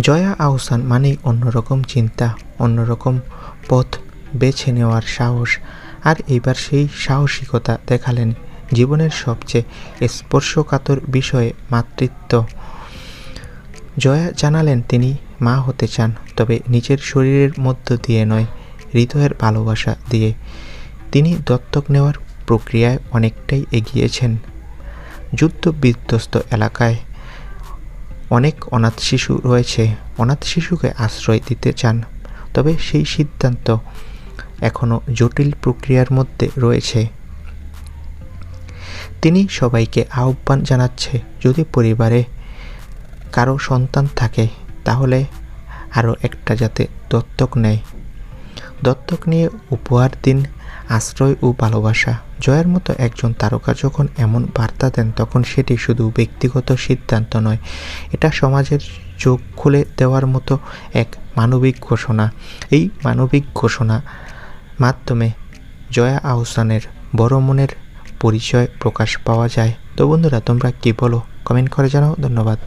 জয়া আহসান মানেই অন্যরকম চিন্তা, অন্যরকম পথ বেছে নেওয়ার সাহস। আর এইবার সেই সাহসিকতা দেখালেন জীবনের সবচেয়ে স্পর্শকাতর বিষয়ে মাতৃত্ব। জয়া জানালেন তিনি মা হতে চান, তবে নিজের শরীরের মধ্য দিয়ে নয়, হৃদয়ের ভালোবাসা দিয়ে। তিনি দত্তক নেওয়ার প্রক্রিয়ায় অনেকটাই এগিয়েছেন। যুদ্ধ বিধ্বস্ত এলাকায় অনেক অনাথ শিশু রয়েছে। অনাথ শিশুকে আশ্রয় দিতে চান, তবে সেই সিদ্ধান্ত এখনও জটিল প্রক্রিয়ার মধ্যে রয়েছে। তিনি সবাইকে আহ্বান জানাচ্ছে, যদি পরিবারে কারও সন্তান থাকে, তাহলে আরও একটা যাতে দত্তক নেয়। দত্তক নিয়ে উপহার দিন, আশ্রয় ও ভালোবাসা। জয়ের মতো একজন তারকা যখন এমন বার্তা দেন, তখন সেটি শুধু ব্যক্তিগত সিদ্ধান্ত নয়, এটা সমাজের চোখ খুলে দেওয়ার মতো এক মানবিক ঘোষণা। এই মানবিক ঘোষণা মাধ্যমে জয়া আহসানের বড় মনের পরিচয় প্রকাশ পাওয়া যায়। তো বন্ধুরা, তোমরা কি বলো? কমেন্ট করে জানাও। ধন্যবাদ।